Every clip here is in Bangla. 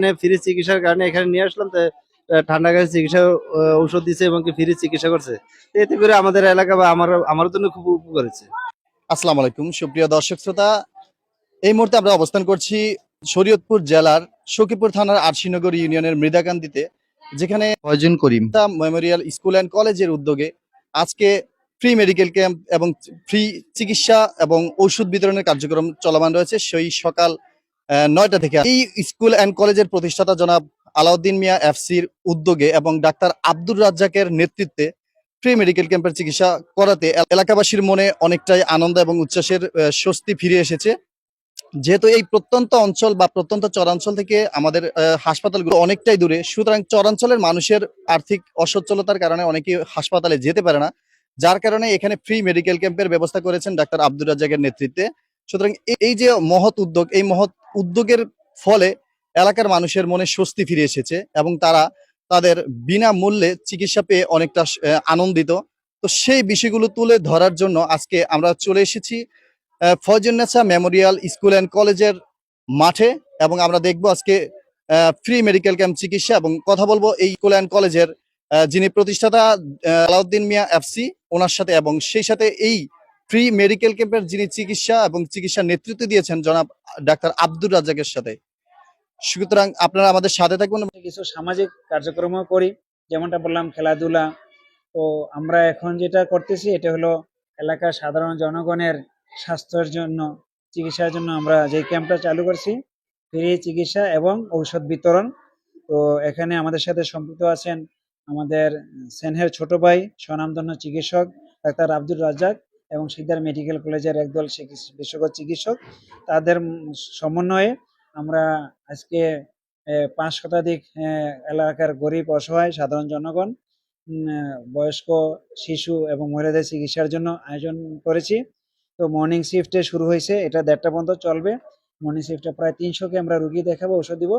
ফ্রি চিকিৎসার কারণে এখানে নিয়ে আসলাম, তো ঠান্ডা কাশি চিকিৎসা ঔষধ দিছে এবং কি ফ্রি চিকিৎসা করছে। এতে করে আমাদের এলাকা বা আমার আমার জন্য খুব উপকার হচ্ছে আসসালামু আলাইকুম, সুপ্রিয় দর্শক শ্রোতা। এই মুহূর্তে আমরা অবস্থান করছি শরীয়তপুর জেলার সখীপুর থানার আরশিনগর ইউনিয়নের মৃদাকান্দিতে, যেখানে Faizun Karim memorial school and কলেজের উদ্যোগে আজকে ফ্রি মেডিকেল ক্যাম্প এবং ফ্রি চিকিৎসা এবং ঔষধ বিতরণের কার্যক্রম চলমান রয়েছে। সেই সকাল নয়টা থেকে এই স্কুল অ্যান্ড কলেজের প্রতিষ্ঠাতা জনাব আলাউদ্দিন মিয়া এফসির উদ্যোগে এবং ডাক্তার আব্দুর রাজ্জাকের নেতৃত্বে ফ্রি মেডিকেল ক্যাম্পের চিকিৎসা করাতে এলাকাবাসীর মনে অনেকটাই আনন্দ এবং উচ্ছ্বাসের স্বস্তি ফিরে এসেছে। যেহেতু এই প্রত্যন্ত অঞ্চল বা প্রত্যন্ত চরাঞ্চল থেকে আমাদের হাসপাতালগুলো অনেকটাই দূরে, সুতরাং চরাঞ্চলের মানুষের আর্থিক অসচ্ছলতার কারণে অনেকেই হাসপাতালে যেতে পারে না। যার কারণে এখানে ফ্রি মেডিকেল ক্যাম্পের ব্যবস্থা করেছেন ডাক্তার আব্দুর রাজ্জাকের নেতৃত্বে। সুতরাং এই যে মহৎ উদ্যোগ, এই মহৎ উদ্যোগের ফলে এলাকার মানুষের মনে স্বস্তি ফিরে এসেছে এবং তারা তাদের বিনামূল্যে চিকিৎসা পেয়ে অনেকটা আনন্দিত। তো সেই বিষয়গুলো তুলে ধরার জন্য আজকে আমরা চলে এসেছি ফয়জুন্নেসা মেমোরিয়াল স্কুল অ্যান্ড কলেজের মাঠে এবং আমরা দেখব আজকে ফ্রি মেডিকেল ক্যাম্প চিকিৎসা এবং কথা বলব এই স্কুল অ্যান্ড কলেজের যিনি প্রতিষ্ঠাতা আলাউদ্দিন মিয়া এফসি, ওনার সাথে এবং সেই সাথে এই ফ্রি মেডিকেল ক্যাম্পের যিনি চিকিৎসা এবং চিকিৎসার নেতৃত্ব দিয়েছেন জনাব ডাক্তার আব্দুর রাজ্জাকের সাথে। সুতরাং আপনারা আমাদের সাথে থাকবেন কিছু সামাজিক কার্যক্রমও করি, যেমনটা বললাম, খেলাধুলা। তো আমরা এখন যেটা করতেছি, এটা হলো এলাকার সাধারণ জনগণের স্বাস্থ্যের জন্য, চিকিৎসার জন্য আমরা যে ক্যাম্পটা চালু করছি, ফ্রি চিকিৎসা এবং ঔষধ বিতরণ। তো এখানে আমাদের সাথে সম্পৃক্ত আছেন আমাদের সেনহের ছোট ভাই, স্বনামধন্য চিকিৎসক, ডাক্তার আব্দুর রাজ্জাক। এবং সিদ্ধার মেডিকেল কলেজের একদল বিশেষজ্ঞ চিকিৎসক, তাদের সমন্বয়ে আমরা আজকে পাঁচ শতাধিক এলাকার গরিব, অসহায়, সাধারণ জনগণ বয়স্ক, শিশু এবং মহিলাদের চিকিৎসার জন্য আয়োজন করেছি। তো মর্নিং শিফটে শুরু হয়েছে, এটা দেড়টা পর্যন্ত চলবে। মর্নিং শিফটে প্রায় তিনশোকে আমরা রুগী দেখাবো, ওষুধ দিব।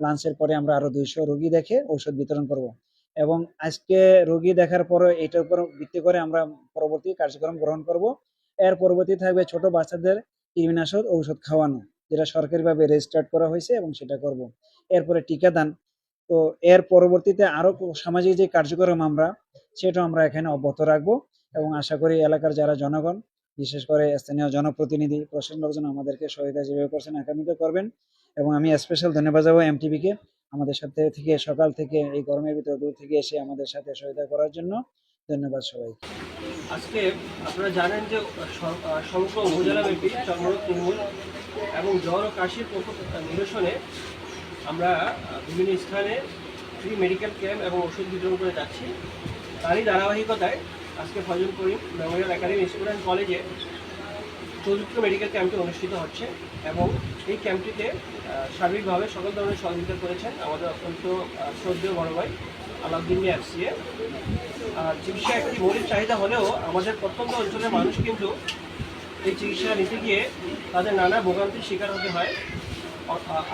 লাঞ্চের পরে আমরা আরও দুইশো রুগী দেখে ওষুধ বিতরণ করব। এবং আজকে রোগী দেখার পরে এটার উপর ভিত্তি করে আমরা পরবর্তী কার্যক্রম গ্রহণ করব। এর পরবর্তী থাকবে ছোট বাচ্চাদের কৃমিনাশক ঔষধ খাওয়ানো, যেটা সরকারিভাবে রেজিস্টার্ড করা হয়েছে এবং সেটা করব। এরপরে টিকাদান। তো এর পরবর্তীতে আরও কো- সামাজিক যে কার্যক্রম আমরা, সেটা আমরা এখানে অব্যাহত রাখব এবং আশা করি এলাকার যারা জনগণ, বিশেষ করে স্থানীয় জনপ্রতিনিধি, প্রশাসন লোকজন আমাদেরকে সহায়তা যেভাবে করছেন আগামীতে করবেন। এবং আমি স্পেশাল ধন্যবাদ জানাব এমটিভিকে আমাদের সাথে থেকে, সকাল থেকে, এই গরমের ভিতরে দূর থেকে এসে আমাদের সাথে সহায়তা করার জন্য ধন্যবাদ সবাই আজকে আপনারা জানেন যে সমগ্র উপজেলাব্যাপী চর্মরোগ নির্মূল এবং জ্বর ও কাশির নিরসনে আমরা বিভিন্ন স্থানে ফ্রি মেডিকেল ক্যাম্প এবং ওষুধ বিতরণ করে যাচ্ছি। তারই ধারাবাহিকতায় আজকে Fazal Karim memorial academy school and কলেজে চতুর্থ মেডিকেল ক্যাম্পটি অনুষ্ঠিত হচ্ছে এবং এই ক্যাম্পটিতে সার্বিকভাবে সকল ধরনের সহযোগিতা করেছেন আমাদের অত্যন্ত শ্রদ্ধেয় বড় ভাই আলাউদ্দিন এফসিএ চিকিৎসা একটি মৌলিক চাহিদা হলেও আমাদের প্রত্যন্ত অঞ্চলের মানুষ কিন্তু এই চিকিৎসা নিতে গিয়ে তাদের নানা ভোগান্তির শিকার হতে হয়।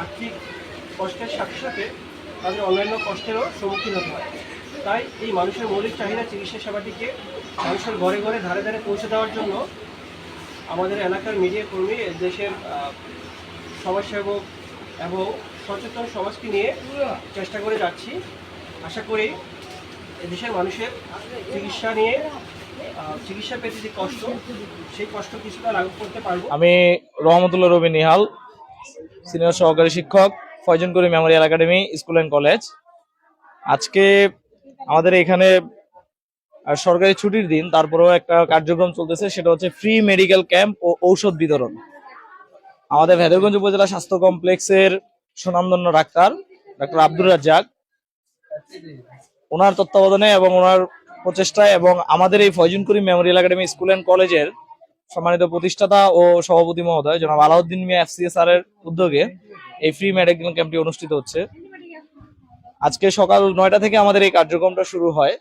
আর্থিক কষ্টের সাথে সাথে তাদের অন্যান্য কষ্টেরও সম্মুখীন হতে হয়। তাই এই মানুষের মৌলিক চাহিদা চিকিৎসা সেবাটিকে মানুষের ঘরে ঘরে ধারে ধারে পৌঁছে দেওয়ার জন্য আমাদের এলাকার মিডিয়া কর্মী, দেশের সমাজসেবক এবং সচেতন সমাজকে নিয়ে চেষ্টা করে যাচ্ছি। আশা করি এদেশের মানুষের চিকিৎসা নিয়ে চিকিৎসা পেতে যে কষ্ট, সেই কষ্ট কিছুটা লাঘব করতে পারব। আমি রহমতুল্লাহ রবি নিহাল, সিনিয়র সহকারী শিক্ষক Faizun memorial academy, school and college. আজকে আমাদের এখানে সরকারি ছুটির দিন, তারপরেও একটা কার্যক্রম চলতেছে, সেটা হচ্ছে ফ্রি মেডিকেল ক্যাম্প ও ঔষধ বিতরণ। আমাদের ভেদরগঞ্জ উপজেলা স্বাস্থ্য কমপ্লেক্সের সুনামধন্য ডাক্তার ডাক্তার আব্দুর রাজ্জাক। ওনার তত্ত্বাবধানে এবং ওনার প্রচেষ্টায় এবং আমাদের এই Faizun Karim memorial academy school and কলেজের সম্মানিত প্রতিষ্ঠাতা ও সভাপতি মহোদয়, জনাব আলাউদ্দিন মিয়া এফসিএসআর এর উদ্যোগে এই ফ্রি মেডিকেল ক্যাম্পটি অনুষ্ঠিত হচ্ছে। আজকে সকাল নয়টা থেকে আমাদের এই কার্যক্রমটা শুরু হয়।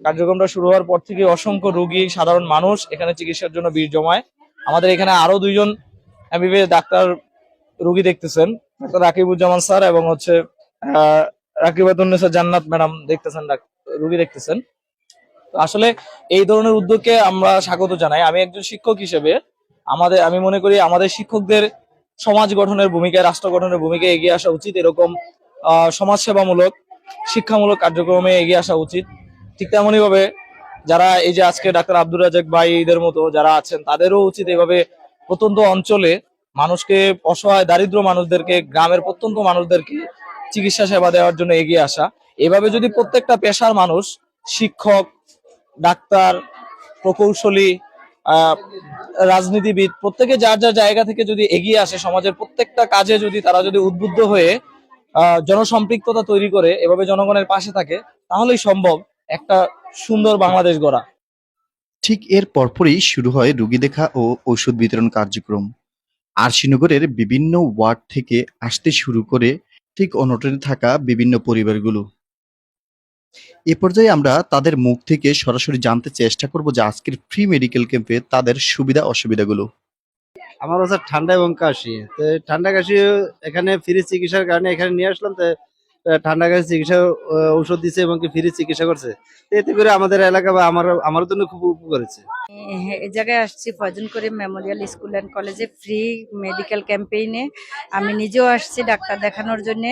কার্যক্রমটা শুরু হওয়ার পর থেকে অসংখ্য রোগী, সাধারণ মানুষ এখানে চিকিৎসার জন্য ভিড় জমায়। আমাদের এখানে আরও দুইজন এমবিবিএস ডাক্তার রোগী দেখতেছেন, ডাক্তার রাকিবুজ্জামান স্যার এবং হচ্ছে, আহ রাকিবাতুন্নেসা জান্নাত ম্যাডাম দেখতেছেন রোগী দেখতেছেন। আসলে এই ধরনের উদ্যোগকে আমরা স্বাগত জানাই। আমি একজন শিক্ষক হিসেবে আমাদের, আমি মনে করি আমাদের শিক্ষকদের সমাজ গঠনের ভূমিকায় রাষ্ট্র গঠনের ভূমিকায় এগিয়ে আসা উচিত। এরকম সমাজসেবামূলক, শিক্ষামূলক কার্যক্রমে এগিয়ে আসা উচিত। ঠিক তেমনই ভাবে যারা এই যে আজকে ডাক্তার আব্দুর রাজাক ভাইদের মতো যারা আছেন, তাদেরও উচিত এভাবে প্রত্যন্ত অঞ্চলে মানুষকে, অসহায়, দারিদ্র মানুষদেরকে, গ্রামের প্রত্যন্ত মানুষদেরকে চিকিৎসা সেবা দেওয়ার জন্য এগিয়ে আসা। এভাবে যদি প্রত্যেকটা পেশার মানুষ শিক্ষক, ডাক্তার, প্রকৌশলী রাজনীতিবিদ, প্রত্যেকে যার যার জায়গা থেকে যদি এগিয়ে আসে, সমাজের প্রত্যেকটা কাজে যদি তারা যদি উদ্বুদ্ধ হয়ে জনসম্পৃক্ততা তৈরি করে, এভাবে জনগণের পাশে থাকে, তাহলেই সম্ভব একটা সুন্দর বাংলাদেশ গড়া। ঠিক এর পরপরই শুরু হয় রোগী দেখা ও ওষুধ বিতরণ কার্যক্রম। আরশিনগরের বিভিন্ন ওয়ার্ড থেকে আসতে শুরু করে ঠিক অনটনে থাকা বিভিন্ন পরিবারগুলো। এ পর্যায়ে আমরা তাদের মুখ থেকে সরাসরি জানতে চেষ্টা করব যে আজকের ফ্রি মেডিকেল ক্যাম্পে তাদের সুবিধা অসুবিধাগুলো। আমার হচ্ছে ঠান্ডা এবং কাশি। তো ঠান্ডা কাশি এখানে ফ্রি চিকিৎসার কারণে এখানে নিয়ে আসলাম, তো ঠান্ডা কাশি চিকিৎসা ঔষধ দিছে এবং ফ্রি চিকিৎসা করছে। এতে করে আমাদের এলাকা বা আমার আমার জন্য খুব উপকার হচ্ছে এই জায়গায় আসছি Faizun Karim memorial school and কলেজে ফ্রি মেডিকেল ক্যাম্পেইনে। আমি নিজেও আসছি ডাক্তার দেখানোর জন্য,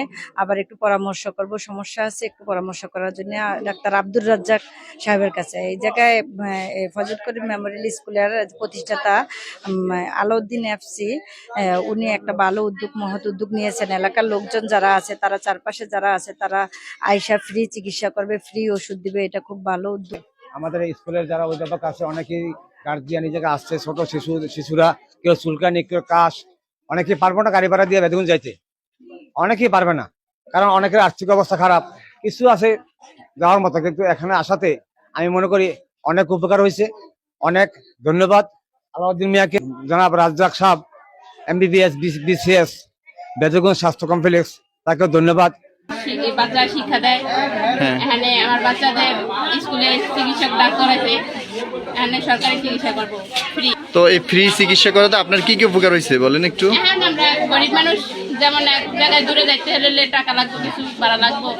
আবার একটু পরামর্শ করব, সমস্যা আছে, একটু পরামর্শ করার জন্য। ডাক্তার আব্দুর রাজ্জাক সাহেবের কাছে। এই জায়গায় ফয়জন করিম মেমোরিয়াল স্কুলের প্রতিষ্ঠাতা আলাউদ্দিন এফসি উনি একটা ভালো উদ্যোগ, মহৎ উদ্যোগ নিয়েছেন। এলাকার লোকজন যারা আছে, তারা চারপাশে যারা আছে তারা আয়সা ফ্রি চিকিৎসা করবে ফ্রি ওষুধ দিবে, এটা খুব ভালো উদ্যোগ। আমাদের স্কুলের যারা অধ্যাপক আছে, অনেকেই গার্জিয়ান জায়গায় আসছে, ছোট শিশু, শিশুরা, কেউ চুলকানি, কেউ কাশ, অনেকেই পারব না গাড়ি ভাড়া দিয়ে বেদগুন যাইতে। অনেকেই পারবে না, কারণ অনেকের আর্থিক অবস্থা খারাপ। কিছু আছে যাওয়ার মতো, কিন্তু এখানে আসাতে আমি মনে করি অনেক উপকার হয়েছে। অনেক ধন্যবাদ। আলাউদ্দিন মিয়াকে, জনাব রাজ্জাক সাহেব এমবিবিএস বিসিএস বেদগুন স্বাস্থ্য কমপ্লেক্স তাকে ধন্যবাদ। এই বাচ্চা শিক্ষা দেয়। এখানে আমার বাচ্চাদের স্কুলে চিকিৎসক ডাক্তার আছে। এখানে সরকারি চিকিৎসা করব ফ্রি তো এই ফ্রি চিকিৎসা করাতে আপনার কি কি উপকার হয়েছে বলেন একটু? এখন আমরা গরিব মানুষ যেমন এক জায়গায় দূরে যাইতে হলে টাকা লাগবে কিছু ভাড়া লাগবে।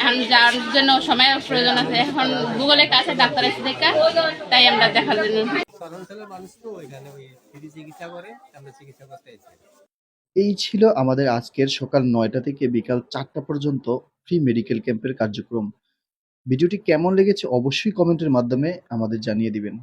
এখন যার জন্য সময় প্রয়োজন আছে। এখন গুগলে কাছে ডাক্তার আছে দেখা তাই আমরা দেখার জন্য। এই ছিল আমাদের আজকের সকাল নয়টা থেকে বিকাল চারটা পর্যন্ত ফ্রি মেডিকেল ক্যাম্পের কার্যক্রম। ভিডিওটি কেমন লেগেছে অবশ্যই কমেন্টের মাধ্যমে আমাদের জানিয়ে দিবেন।